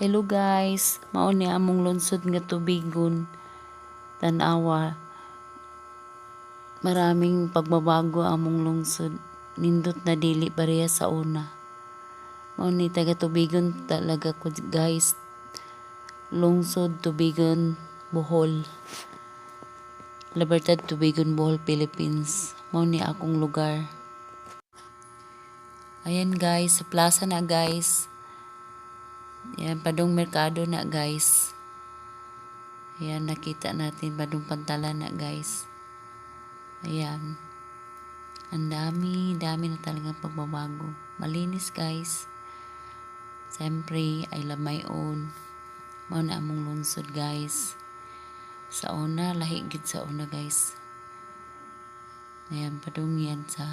Hello guys, mao ni among lungsod nga tubigon. Tanawa. Maraming pagbabago among lungsod. Nindot na dili pareha sa una. Mao ni taga tubigon talaga ko guys. Lungsod tubigon Bohol. Libertad Tubigon Bohol, Philippines. Mao ni akong lugar. Ayan guys, sa plaza na guys. Yan, padong merkado na guys. Ayan, nakita natin padong pantalan na guys. Ayan. Ang dami, dami na talagang pagbabago. Malinis guys. Siyempre, I love my own. Mao na among lungsod guys. Sa una, lahi gid sa una guys. Ayan, padong yan sa